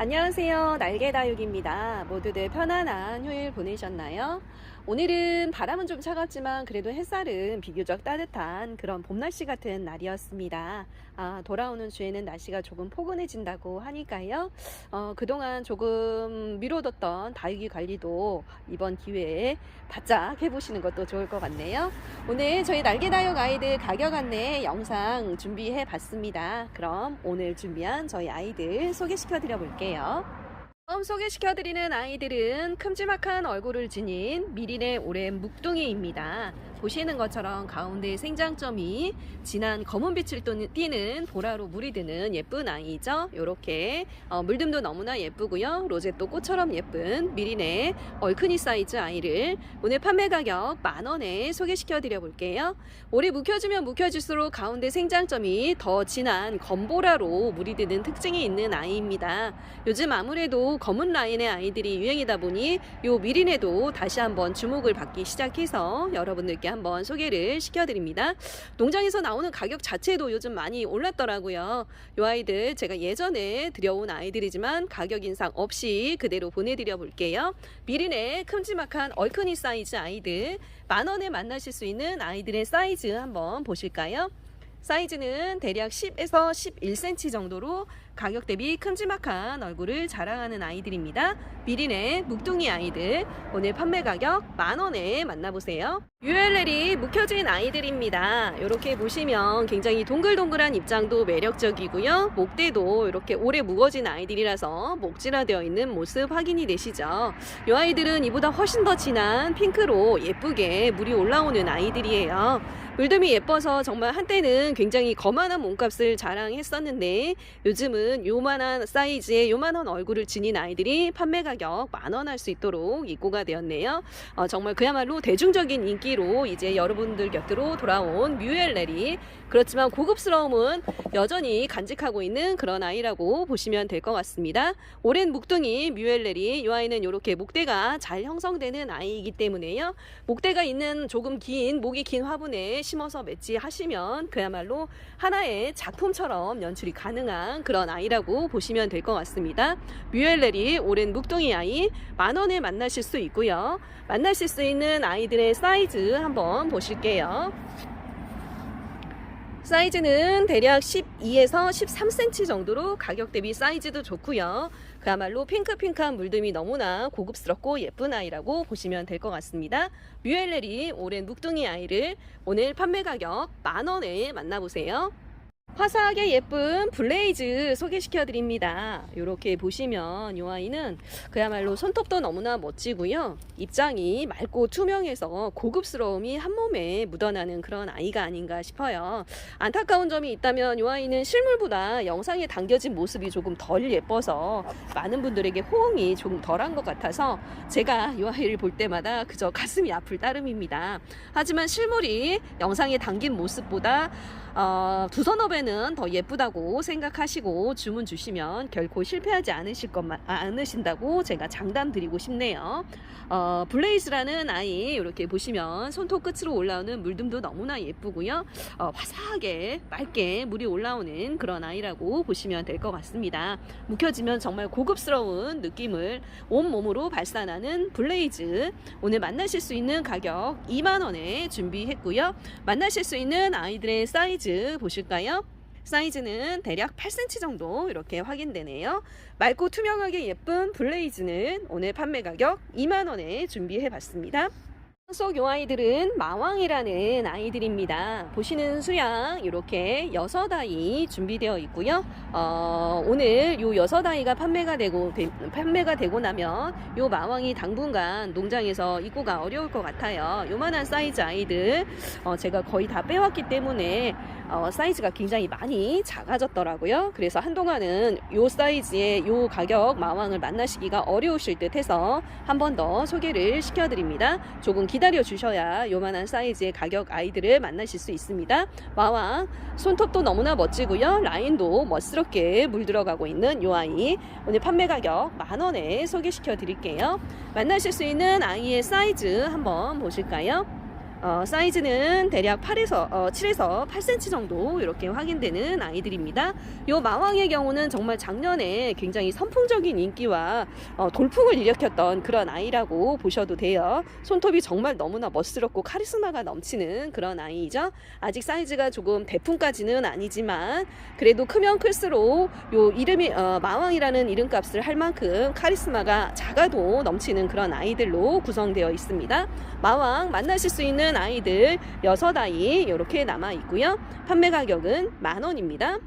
안녕하세요. 날개다육입니다. 모두들 편안한 휴일 보내셨나요? 오늘은 바람은 좀 차갑지만 그래도 햇살은 비교적 따뜻한 그런 봄 날씨 같은 날이었습니다. 아, 돌아오는 주에는 날씨가 조금 포근해진다고 하니까요. 어, 그동안 조금 미뤄뒀던 다육이 관리도 이번 기회에 바짝 해보시는 것도 좋을 것 같네요. 오늘 저희 날개다육 아이들 가격 안내 영상 준비해 봤습니다. 그럼 오늘 준비한 저희 아이들 소개시켜 드려 볼게요. 처음 소개시켜드리는 아이들은 큼지막한 얼굴을 지닌 미린의 오랜 묵둥이입니다. 보시는 것처럼 가운데 생장점이 진한 검은 빛을 또- 띠는 보라로 물이 드는 예쁜 아이죠. 이렇게 어, 물듬도 너무나 예쁘고요. 로제또 꽃처럼 예쁜 미린의 얼큰이 사이즈 아이를 오늘 판매 가격 만 원에 소개시켜 드려 볼게요. 오래 묵혀주면 묵혀질수록 가운데 생장점이 더 진한 검보라로 물이 드는 특징이 있는 아이입니다. 요즘 아무래도 검은 라인의 아이들이 유행이다 보니 요 미린에도 다시 한번 주목을 받기 시작해서 여러분들께 한번 소개를 시켜드립니다. 농장에서 나오는 가격 자체도 요즘 많이 올랐더라고요. 요 아이들 제가 예전에 들여온 아이들이지만 가격 인상 없이 그대로 보내드려 볼게요. 미린의 큼지막한 얼큰이 사이즈 아이들 만 원에 만나실 수 있는 아이들의 사이즈 한번 보실까요? 사이즈는 대략 10에서 11cm 정도로 가격 대비 큼지막한 얼굴을 자랑하는 아이들입니다. 미린의 묵둥이 아이들 오늘 판매 가격 만 원에 만나보세요. ULL이 묵혀진 아이들입니다. 이렇게 보시면 굉장히 동글동글한 입장도 매력적이고요. 목대도 이렇게 오래 묵어진 아이들이라서 목질화되어 있는 모습 확인이 되시죠. 이 아이들은 이보다 훨씬 더 진한 핑크로 예쁘게 물이 올라오는 아이들이에요. 물듬이 예뻐서 정말 한때는 굉장히 거만한 몸값을 자랑했었는데 요즘은 요만한 사이즈의 요만한 얼굴을 지닌 아이들이 판매 가격 만 원 할 수 있도록 입고가 되었네요. 어, 정말 그야말로 대중적인 인기로 이제 여러분들 곁으로 돌아온 뮤엘렐이 그렇지만 고급스러움은 여전히 간직하고 있는 그런 아이라고 보시면 될 것 같습니다. 오랜 묵둥이 뮤엘렐이 이 아이는 이렇게 목대가 잘 형성되는 아이이기 때문에요. 목대가 있는 조금 긴 목이 긴 화분에 심어서 매치하시면 그야말로 하나의 작품처럼 연출이 가능한 그런 아이라고 보시면 될 것 같습니다. 뮤엘렐이 오랜 묵둥이 아이 만 원에 만나실 수 있고요. 만나실 수 있는 아이들의 사이즈 한번 보실게요. 사이즈는 대략 12에서 13cm 정도로 가격 대비 사이즈도 좋고요. 그야말로 핑크핑크한 물듬이 너무나 고급스럽고 예쁜 아이라고 보시면 될 것 같습니다. 뮤엘렐이 오랜 묵둥이 아이를 오늘 판매 가격 만 원에 만나보세요. 화사하게 예쁜 블레이즈 소개시켜 드립니다. 이렇게 보시면 이 아이는 그야말로 손톱도 너무나 멋지고요. 입장이 맑고 투명해서 고급스러움이 한 몸에 묻어나는 그런 아이가 아닌가 싶어요. 안타까운 점이 있다면 이 아이는 실물보다 영상에 담겨진 모습이 조금 덜 예뻐서 많은 분들에게 호응이 조금 덜한 것 같아서 제가 이 아이를 볼 때마다 그저 가슴이 아플 따름입니다. 하지만 실물이 영상에 담긴 모습보다 어, 두 선업에는 더 예쁘다고 생각하시고 주문 주시면 결코 실패하지 않으실 것만 아, 않으신다고 제가 장담 드리고 싶네요. 어, 블레이즈라는 아이 이렇게 보시면 손톱 끝으로 올라오는 물듬도 너무나 예쁘고요. 어, 화사하게 맑게 물이 올라오는 그런 아이라고 보시면 될 것 같습니다. 묵혀지면 정말 고급스러운 느낌을 온 몸으로 발산하는 블레이즈 오늘 만나실 수 있는 가격 2만 원에 준비했고요. 만나실 수 있는 아이들의 사이즈 보실까요? 사이즈는 대략 8cm 정도 이렇게 확인되네요. 맑고 투명하게 예쁜 블레이즈는 오늘 판매 가격 2만원에 준비해 봤습니다. 속요 아이들은 마왕이라는 아이들입니다. 보시는 수량 이렇게 여섯 아이 준비되어 있고요. 어, 오늘 요 여섯 아이가 판매가 되고 되, 판매가 되고 나면 요 마왕이 당분간 농장에서 입고가 어려울 것 같아요. 요만한 사이즈 아이들 어, 제가 거의 다 빼왔기 때문에 어, 사이즈가 굉장히 많이 작아졌더라고요. 그래서 한동안은 요 사이즈의 요 가격 마왕을 만나시기가 어려우실 듯 해서 한 번 더 소개를 시켜드립니다. 조금 기다려 주셔야 요만한 사이즈의 가격 아이들을 만나실 수 있습니다. 마왕 손톱도 너무나 멋지고요. 라인도 멋스럽게 물들어가고 있는 요 아이 오늘 판매 가격 만 원에 소개시켜 드릴게요. 만나실 수 있는 아이의 사이즈 한번 보실까요? 어, 사이즈는 대략 8에서 어, 7에서 8cm 정도 이렇게 확인되는 아이들입니다. 요 마왕의 경우는 정말 작년에 굉장히 선풍적인 인기와 어, 돌풍을 일으켰던 그런 아이라고 보셔도 돼요. 손톱이 정말 너무나 멋스럽고 카리스마가 넘치는 그런 아이죠. 아직 사이즈가 조금 대풍까지는 아니지만 그래도 크면 클수록 요 이름이 어, 마왕이라는 이름값을 할 만큼 카리스마가 작아도 넘치는 그런 아이들로 구성되어 있습니다. 마왕 만나실 수 있는 아이들 6아이 이렇게 남아 있고요. 판매 가격은 만 원입니다.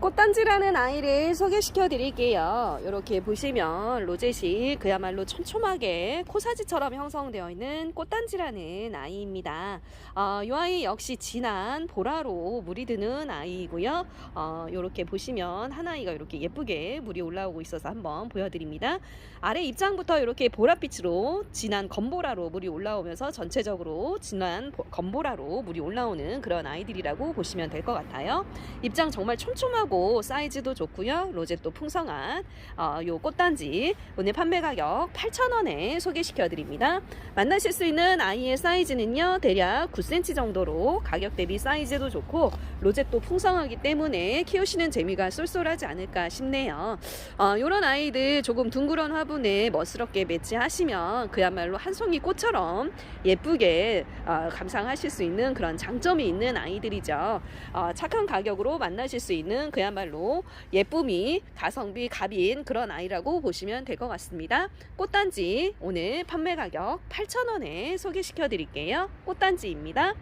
꽃단지라는 아이를 소개시켜 드릴게요. 이렇게 보시면 로zet이 그야말로 촘촘하게 코사지처럼 형성되어 있는 꽃단지라는 아이입니다. 어, 이 아이 역시 진한 보라로 물이 드는 아이이고요. 어, 이렇게 보시면 한 아이가 이렇게 예쁘게 물이 올라오고 있어서 한번 보여드립니다. 아래 입장부터 이렇게 보랏빛으로 진한 검보라로 물이 올라오면서 전체적으로 진한 보- 검보라로 물이 올라오는 그런 아이들이라고 보시면 될 것 같아요. 입장 정말 촘촘하고 사이즈도 좋고요. 로zet도 풍성한 어, 요 꽃단지 오늘 판매 가격 8,000원에 소개시켜 드립니다. 만나실 수 있는 아이의 사이즈는요. 대략 9cm 정도로 가격 대비 사이즈도 좋고 로zet도 풍성하기 때문에 키우시는 재미가 쏠쏠하지 않을까 싶네요. 어, 요런 아이들 조금 둥그런 화분에 멋스럽게 매치하시면 그야말로 한 송이 꽃처럼 예쁘게 어, 감상하실 수 있는 그런 장점이 있는 아이들이죠. 어, 착한 가격으로 만나실 수 있는 그야말로 예쁨이 가성비 갑인 그런 아이라고 보시면 될 것 같습니다. 꽃단지 오늘 판매 가격 8,000원에 소개시켜 드릴게요. 꽃단지입니다.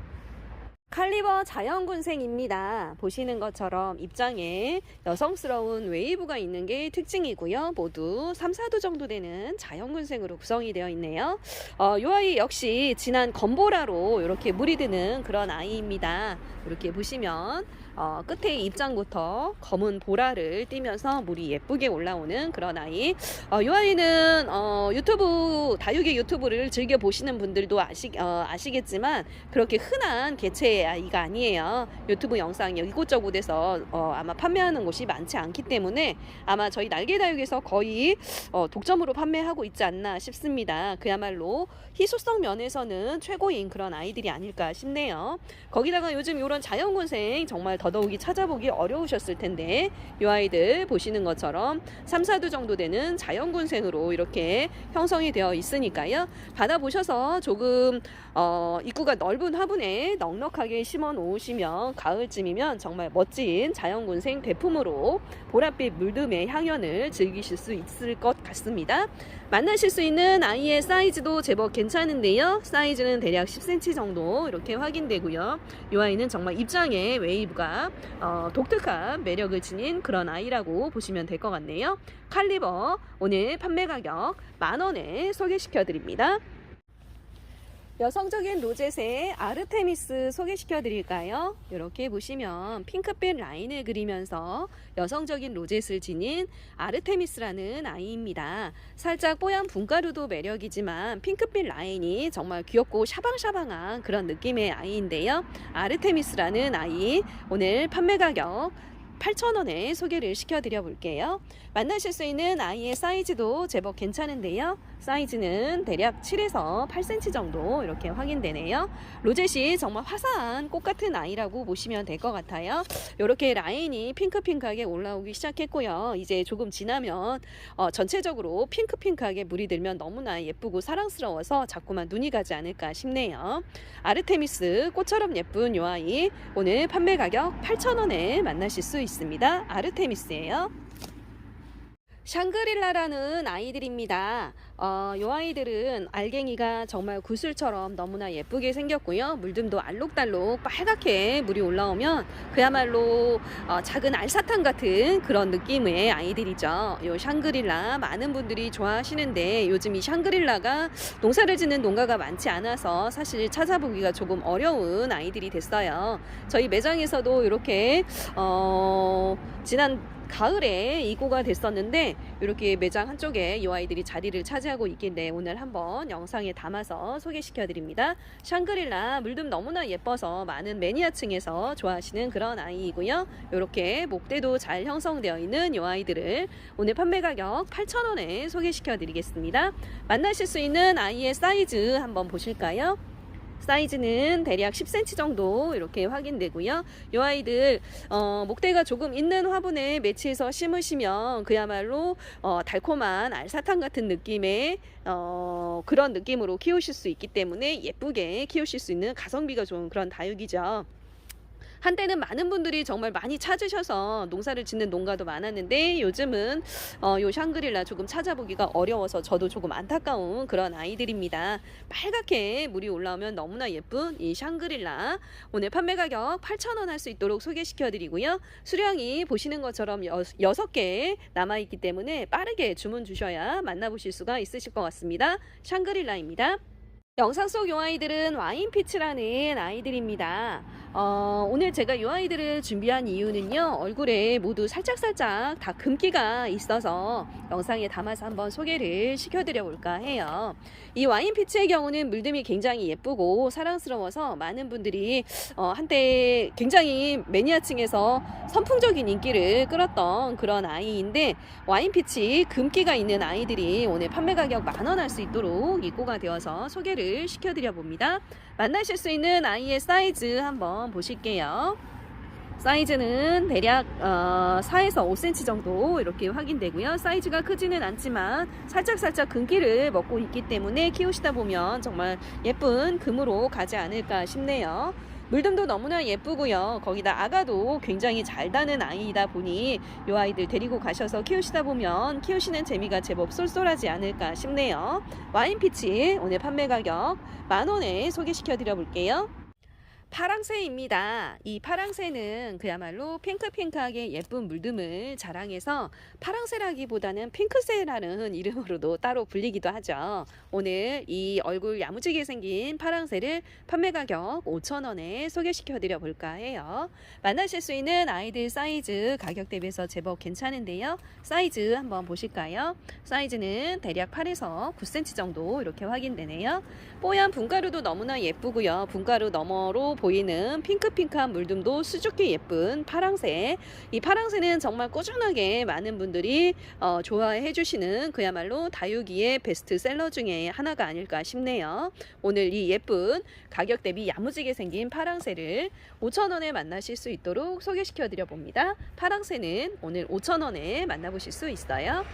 칼리버 자연군생입니다. 보시는 것처럼 입장에 여성스러운 웨이브가 있는 게 특징이고요. 모두 3, 4도 정도 되는 자연군생으로 구성이 되어 있네요. 어, 이 아이 역시 진한 검보라로 이렇게 물이 드는 그런 아이입니다. 이렇게 보시면 어, 끝에 입장부터 검은 보라를 띠면서 물이 예쁘게 올라오는 그런 아이. 어, 이 아이는 어, 유튜브 다육이 유튜브를 즐겨 보시는 분들도 아시, 어, 아시겠지만 그렇게 흔한 개체의 아이가 아니에요. 유튜브 영상 이곳저곳에서 어, 아마 판매하는 곳이 많지 않기 때문에 아마 저희 날개 다육에서 거의 어, 독점으로 판매하고 있지 않나 싶습니다. 그야말로 희소성 면에서는 최고인 그런 아이들이 아닐까 싶네요. 거기다가 요즘 이런 자연군생 정말 더더욱이 찾아보기 어려우셨을 텐데 이 아이들 보시는 것처럼 3, 4도 정도 되는 자연군생으로 이렇게 형성이 되어 있으니까요. 받아보셔서 조금 어, 입구가 넓은 화분에 넉넉하게 심어 놓으시면 가을쯤이면 정말 멋진 자연군생 대품으로 보랏빛 물듬의 향연을 즐기실 수 있을 것 같습니다. 만나실 수 있는 아이의 사이즈도 제법 괜찮은데요. 사이즈는 대략 10cm 정도 이렇게 확인되고요. 이 아이는 정말 입장에 웨이브가 어, 독특한 매력을 지닌 그런 아이라고 보시면 될 것 같네요. 칼리버 오늘 판매 가격 만 원에 소개시켜 드립니다. 여성적인 로zet의 아르테미스 소개시켜 드릴까요? 이렇게 보시면 핑크빛 라인을 그리면서 여성적인 로zet을 지닌 아르테미스라는 아이입니다. 살짝 뽀얀 분가루도 매력이지만 핑크빛 라인이 정말 귀엽고 샤방샤방한 그런 느낌의 아이인데요. 아르테미스라는 아이 오늘 판매 가격 8,000원에 소개를 시켜드려 볼게요. 만나실 수 있는 아이의 사이즈도 제법 괜찮은데요. 사이즈는 대략 7에서 8cm 정도 이렇게 확인되네요. 로zet이 정말 화사한 꽃 같은 아이라고 보시면 될 것 같아요. 이렇게 라인이 핑크핑크하게 올라오기 시작했고요. 이제 조금 지나면 어, 전체적으로 핑크핑크하게 물이 들면 너무나 예쁘고 사랑스러워서 자꾸만 눈이 가지 않을까 싶네요. 아르테미스 꽃처럼 예쁜 요 아이 오늘 판매 가격 8,000원에 만나실 수 있습니다. 아르테미스예요. 샹그릴라라는 아이들입니다. 어, 요 아이들은 알갱이가 정말 구슬처럼 너무나 예쁘게 생겼고요. 물듬도 알록달록 빨갛게 물이 올라오면 그야말로 어, 작은 알사탕 같은 그런 느낌의 아이들이죠. 요 샹그릴라 많은 분들이 좋아하시는데 요즘 이 샹그릴라가 농사를 짓는 농가가 많지 않아서 사실 찾아보기가 조금 어려운 아이들이 됐어요. 저희 매장에서도 이렇게 어, 지난 가을에 입고가 됐었는데 이렇게 매장 한쪽에 이 아이들이 자리를 차지하고 있길래 오늘 한번 영상에 담아서 소개시켜 드립니다. 샹그릴라 물듬 너무나 예뻐서 많은 매니아층에서 좋아하시는 그런 아이이고요. 이렇게 목대도 잘 형성되어 있는 이 아이들을 오늘 판매 가격 8,000원에 소개시켜 드리겠습니다. 만나실 수 있는 아이의 사이즈 한번 보실까요? 사이즈는 대략 10cm 정도 이렇게 확인되고요. 이 아이들 어, 목대가 조금 있는 화분에 매치해서 심으시면 그야말로 어, 달콤한 알사탕 같은 느낌의 어, 그런 느낌으로 키우실 수 있기 때문에 예쁘게 키우실 수 있는 가성비가 좋은 그런 다육이죠. 한때는 많은 분들이 정말 많이 찾으셔서 농사를 짓는 농가도 많았는데 요즘은 어, 요 샹그릴라 조금 찾아보기가 어려워서 저도 조금 안타까운 그런 아이들입니다. 빨갛게 물이 올라오면 너무나 예쁜 이 샹그릴라 오늘 판매 가격 8,000원 할 수 있도록 소개시켜 드리고요. 수량이 보시는 것처럼 여, 6개 남아 있기 때문에 빠르게 주문 주셔야 만나보실 수가 있으실 것 같습니다. 샹그릴라입니다. 영상 속 요 아이들은 와인피츠라는 아이들입니다. 어, 오늘 제가 요 아이들을 준비한 이유는요, 얼굴에 모두 살짝살짝 다 금기가 있어서 영상에 담아서 한번 소개를 시켜드려 볼까 해요. 이 와인피츠의 경우는 물듬이 굉장히 예쁘고 사랑스러워서 많은 분들이 어, 한때 굉장히 매니아층에서 선풍적인 인기를 끌었던 그런 아이인데 와인 피치 금기가 있는 아이들이 오늘 판매 가격 만 원 할 수 있도록 입고가 되어서 소개를 시켜드려 봅니다. 만나실 수 있는 아이의 사이즈 한번 보실게요. 사이즈는 대략 어, 4에서 5cm 정도 이렇게 확인되고요. 사이즈가 크지는 않지만 살짝살짝 금기를 먹고 있기 때문에 키우시다 보면 정말 예쁜 금으로 가지 않을까 싶네요. 물듬도 너무나 예쁘고요. 거기다 아가도 굉장히 잘 다는 아이이다 보니 이 아이들 데리고 가셔서 키우시다 보면 키우시는 재미가 제법 쏠쏠하지 않을까 싶네요. 와인피치 오늘 판매 가격 만 원에 소개시켜 드려 볼게요. 파랑새입니다. 이 파랑새는 그야말로 핑크핑크하게 예쁜 물듬을 자랑해서 파랑새라기보다는 핑크새라는 이름으로도 따로 불리기도 하죠. 오늘 이 얼굴 야무지게 생긴 파랑새를 판매 가격 5,000원에 소개시켜 드려 볼까 해요. 만나실 수 있는 아이들 사이즈 가격 대비해서 제법 괜찮은데요. 사이즈 한번 보실까요? 사이즈는 대략 8에서 9cm 정도 이렇게 확인되네요. 뽀얀 분가루도 너무나 예쁘고요. 분가루 너머로 보이는 핑크핑크한 물듬도 수줍게 예쁜 파랑새. 이 파랑새는 정말 꾸준하게 많은 분들이 어, 좋아해 주시는 그야말로 다육이의 베스트셀러 중에 하나가 아닐까 싶네요. 오늘 이 예쁜 가격 대비 야무지게 생긴 파랑새를 5,000원에 만나실 수 있도록 소개시켜 드려 봅니다. 파랑새는 오늘 5,000원에 만나보실 수 있어요.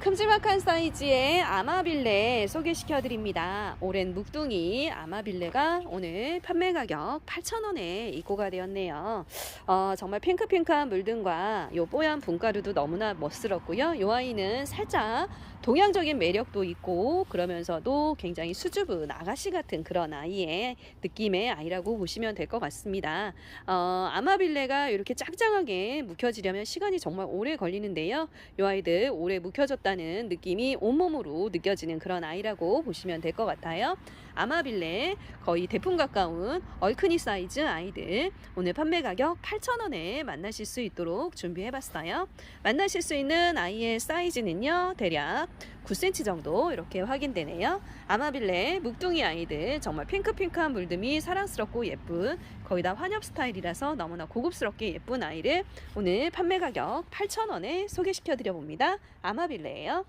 큼지막한 사이즈의 아마빌레 소개시켜 드립니다. 오랜 묵둥이 아마빌레가 오늘 판매 가격 8,000원에 입고가 되었네요. 어, 정말 핑크핑크한 물등과 요 뽀얀 분가루도 너무나 멋스럽고요. 요 아이는 살짝 동양적인 매력도 있고 그러면서도 굉장히 수줍은 아가씨 같은 그런 아이의 느낌의 아이라고 보시면 될 것 같습니다. 어, 아마빌레가 이렇게 짱짱하게 묵혀지려면 시간이 정말 오래 걸리는데요. 요 아이들 오래 묵혀졌다는 느낌이 온몸으로 느껴지는 그런 아이라고 보시면 될 것 같아요. 아마빌레 거의 대품 가까운 얼큰이 사이즈 아이들 오늘 판매 가격 8,000원에 만나실 수 있도록 준비해봤어요. 만나실 수 있는 아이의 사이즈는요 대략 9cm 정도 이렇게 확인되네요. 아마빌레 묵둥이 아이들 정말 핑크핑크한 물듬이 사랑스럽고 예쁜 거의 다 환엽 스타일이라서 너무나 고급스럽게 예쁜 아이를 오늘 판매 가격 8,000원에 소개시켜 드려 봅니다. 아마빌레예요.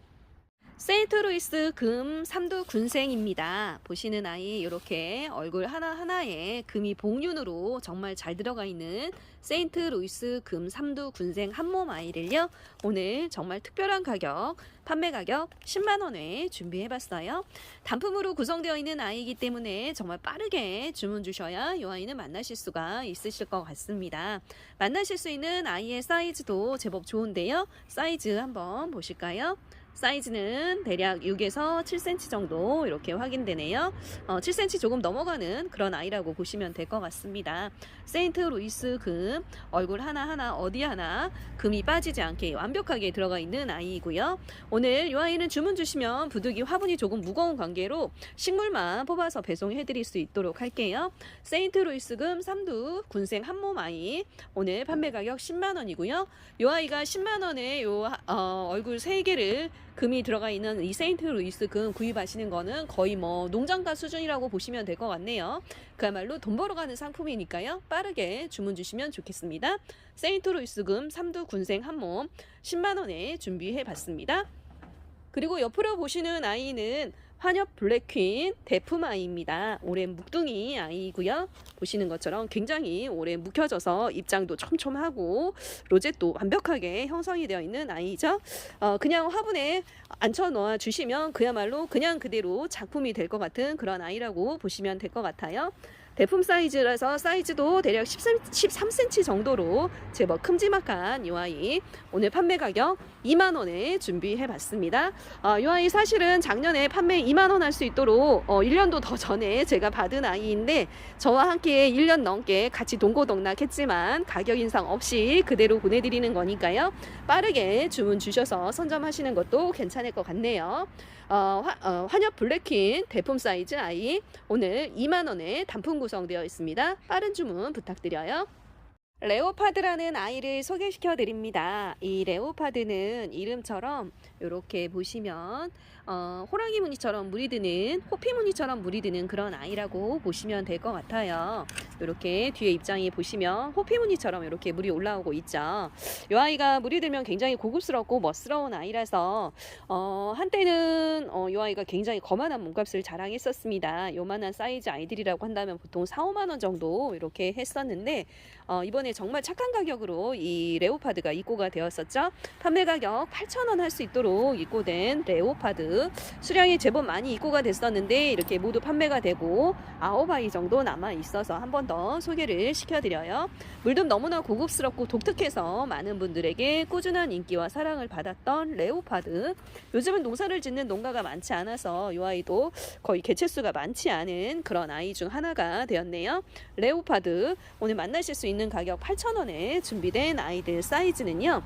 세인트루이스 금 삼두 군생입니다. 보시는 아이 이렇게 얼굴 하나하나에 금이 복륜으로 정말 잘 들어가 있는 세인트루이스 금 삼두 군생 한 몸 아이를요. 오늘 정말 특별한 가격 판매 가격 10만원에 준비해봤어요. 단품으로 구성되어 있는 아이이기 때문에 정말 빠르게 주문 주셔야 이 아이는 만나실 수가 있으실 것 같습니다. 만나실 수 있는 아이의 사이즈도 제법 좋은데요. 사이즈 한번 보실까요? 사이즈는 대략 6에서 7cm 정도 이렇게 확인되네요. 어, 7cm 조금 넘어가는 그런 아이라고 보시면 될 것 같습니다. 세인트 루이스 금 얼굴 하나하나 어디 하나 금이 빠지지 않게 완벽하게 들어가 있는 아이이고요. 오늘 이 아이는 주문 주시면 부득이 화분이 조금 무거운 관계로 식물만 뽑아서 배송해 드릴 수 있도록 할게요. 세인트 루이스 금 삼두 군생 한몸 아이 오늘 판매 가격 10만 원이고요. 이 아이가 10만 원에 요 어, 얼굴 3개를 금이 들어가 있는 이 세인트 루이스 금 구입하시는 거는 거의 뭐 농장가 수준이라고 보시면 될 것 같네요. 그야말로 돈 벌어가는 상품이니까요. 빠르게 주문 주시면 좋겠습니다. 세인트 루이스 금 삼두 군생 한 몸 10만 원에 준비해 봤습니다. 그리고 옆으로 보시는 아이는 환엽 블랙퀸 대품 아이입니다. 올해 묵둥이 아이고요. 보시는 것처럼 굉장히 오래 묵혀져서 입장도 촘촘하고 로zet도 완벽하게 형성이 되어 있는 아이죠. 어, 그냥 화분에 앉혀 놓아 주시면 그야말로 그냥 그대로 작품이 될 것 같은 그런 아이라고 보시면 될 것 같아요. 대품 사이즈라서 사이즈도 대략 13, 13cm 정도로 제법 큼지막한 이 아이 오늘 판매 가격 2만 원에 준비해 봤습니다. 어, 이 아이 사실은 작년에 판매 2만 원 할 수 있도록 어, 1년도 더 전에 제가 받은 아이인데 저와 함께 1년 넘게 같이 동고동락 했지만 가격 인상 없이 그대로 보내드리는 거니까요. 빠르게 주문 주셔서 선점하시는 것도 괜찮을 것 같네요. 어, 화, 어, 환엽 블랙퀸 대품 사이즈 아이 오늘 2만 원에 단품 구성되어 있습니다. 빠른 주문 부탁드려요. 레오파드라는 아이를 소개시켜 드립니다. 이 레오파드는 이름처럼 이렇게 보시면 어, 호랑이 무늬처럼 물이 드는 호피 무늬처럼 물이 드는 그런 아이라고 보시면 될 것 같아요. 이렇게 뒤에 입장이 보시면 호피 무늬처럼 이렇게 물이 올라오고 있죠. 이 아이가 물이 들면 굉장히 고급스럽고 멋스러운 아이라서 어, 한때는 어, 이 아이가 굉장히 거만한 몸값을 자랑했었습니다. 요만한 사이즈 아이들이라고 한다면 보통 4, 5만 원 정도 이렇게 했었는데 어, 이번에 정말 착한 가격으로 이 레오파드가 입고가 되었었죠. 판매 가격 8,000원 할 수 있도록 입고된 레오파드 수량이 제법 많이 입고가 됐었는데 이렇게 모두 판매가 되고 아홉 아이 정도 남아 있어서 한 번 더 소개를 시켜드려요. 물도 너무나 고급스럽고 독특해서 많은 분들에게 꾸준한 인기와 사랑을 받았던 레오파드. 요즘은 농사를 짓는 농가가 많지 않아서 이 아이도 거의 개체수가 많지 않은 그런 아이 중 하나가 되었네요. 레오파드 오늘 만나실 수 있는 가격 8,000원에 준비된 아이들 사이즈는요.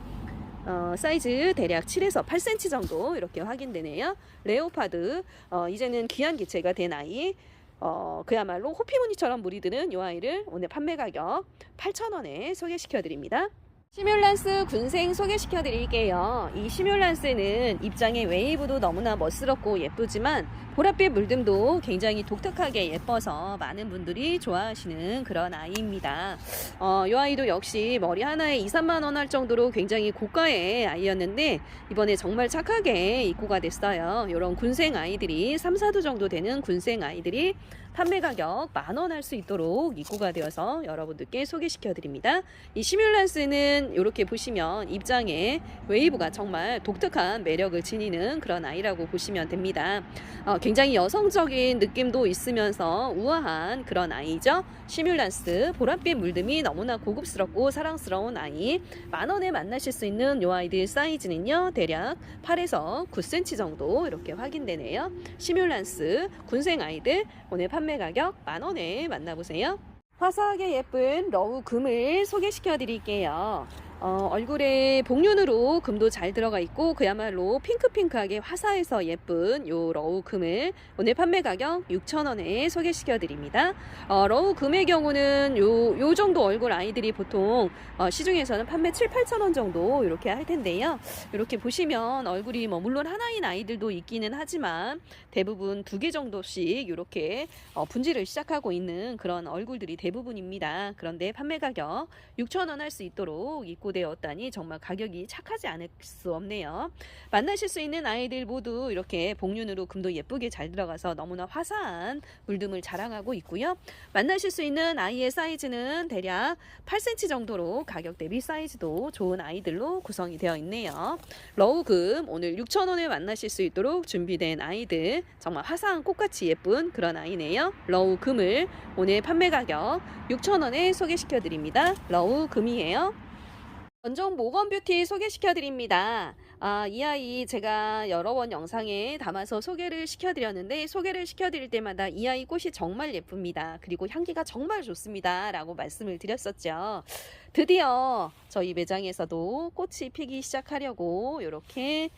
어, 사이즈 대략 7에서 8cm 정도 이렇게 확인되네요. 레오파드 어, 이제는 귀한 개체가 된 아이 어, 그야말로 호피무늬처럼 물이 드는 이 아이를 오늘 판매 가격 8,000원에 소개시켜 드립니다. 시뮬란스 군생 소개시켜 드릴게요. 이 시뮬란스는 입장의 웨이브도 너무나 멋스럽고 예쁘지만 보랏빛 물듬도 굉장히 독특하게 예뻐서 많은 분들이 좋아하시는 그런 아이입니다. 어, 이 아이도 역시 머리 하나에 2, 3만 원 할 정도로 굉장히 고가의 아이였는데 이번에 정말 착하게 입고가 됐어요. 이런 군생 아이들이 3, 4두 정도 되는 군생 아이들이 판매 가격 만 원 할 수 있도록 입고가 되어서 여러분들께 소개시켜 드립니다. 이 시뮬란스는 이렇게 보시면 입장에 웨이브가 정말 독특한 매력을 지니는 그런 아이라고 보시면 됩니다. 어, 굉장히 여성적인 느낌도 있으면서 우아한 그런 아이죠. 시뮬란스 보랏빛 물듬이 너무나 고급스럽고 사랑스러운 아이 만 원에 만나실 수 있는 요 아이들 사이즈는요 대략 8에서 9cm 정도 이렇게 확인되네요. 시뮬란스 군생 아이들 오늘 판매 가격 만 원에 만나보세요. 화사하게 예쁜 러우 금을 소개시켜 드릴게요. 어, 얼굴에 복륜으로 금도 잘 들어가 있고 그야말로 핑크핑크하게 화사해서 예쁜 요 러우 금을 오늘 판매 가격 6,000원에 소개시켜 드립니다. 어, 러우 금의 경우는 요, 요 정도 얼굴 아이들이 보통 어, 시중에서는 판매 7, 8,000원 정도 이렇게 할 텐데요. 이렇게 보시면 얼굴이 뭐 물론 하나인 아이들도 있기는 하지만 대부분 두 개 정도씩 이렇게 어, 분지를 시작하고 있는 그런 얼굴들이 대부분입니다. 그런데 판매 가격 6,000원 할 수 있도록 입고 되었다니 정말 가격이 착하지 않을 수 없네요. 만나실 수 있는 아이들 모두 이렇게 복륜으로 금도 예쁘게 잘 들어가서 너무나 화사한 물듬을 자랑하고 있고요. 만나실 수 있는 아이의 사이즈는 대략 8cm 정도로 가격 대비 사이즈도 좋은 아이들로 구성이 되어 있네요. 러우금 오늘 6,000원에 만나실 수 있도록 준비된 아이들 정말 화사한 꽃같이 예쁜 그런 아이네요. 러우금을 오늘 판매 가격 6,000원에 소개시켜 드립니다. 러우금이에요. 전종 모건 뷰티 소개시켜 드립니다. 아, 이 아이 제가 여러 번 영상에 담아서 소개를 시켜드렸는데 소개를 시켜드릴 때마다 이 아이 꽃이 정말 예쁩니다. 그리고 향기가 정말 좋습니다. 라고 말씀을 드렸었죠. 드디어 저희 매장에서도 꽃이 피기 시작하려고 이렇게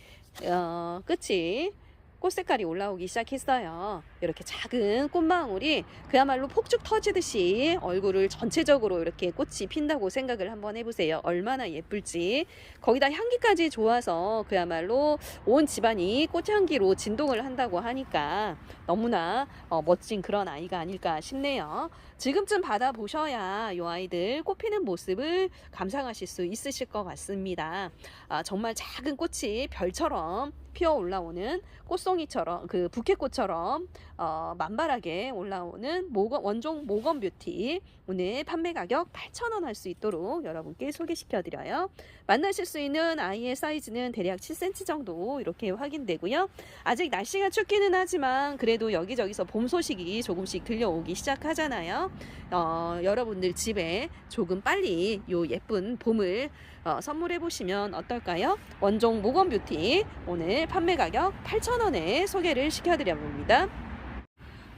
어, 끝이 꽃 색깔이 올라오기 시작했어요. 이렇게 작은 꽃망울이 그야말로 폭죽 터지듯이 얼굴을 전체적으로 이렇게 꽃이 핀다고 생각을 한번 해보세요. 얼마나 예쁠지. 거기다 향기까지 좋아서 그야말로 온 집안이 꽃향기로 진동을 한다고 하니까 너무나 어, 멋진 그런 아이가 아닐까 싶네요. 지금쯤 받아보셔야 이 아이들 꽃 피는 모습을 감상하실 수 있으실 것 같습니다. 아, 정말 작은 꽃이 별처럼 피어 올라오는 꽃송이처럼 그 부케꽃처럼 어, 만발하게 올라오는 모건, 원종 모건 뷰티 오늘 판매 가격 8,000원 할 수 있도록 여러분께 소개시켜 드려요. 만나실 수 있는 아이의 사이즈는 대략 7cm 정도 이렇게 확인되고요. 아직 날씨가 춥기는 하지만 그래도 여기저기서 봄 소식이 조금씩 들려오기 시작하잖아요. 어, 여러분들 집에 조금 빨리 요 예쁜 봄을 어, 선물해 보시면 어떨까요? 원종 모건 뷰티 오늘 판매 가격 8,000원에 소개를 시켜드려 봅니다.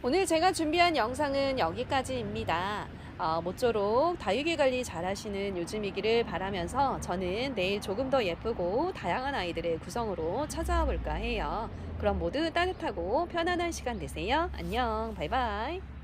오늘 제가 준비한 영상은 여기까지입니다. 어, 모쪼록 다육이 관리 잘 하시는 요즘이기를 바라면서 저는 내일 조금 더 예쁘고 다양한 아이들의 구성으로 찾아와 볼까 해요. 그럼 모두 따뜻하고 편안한 시간 되세요. 안녕. 바이바이.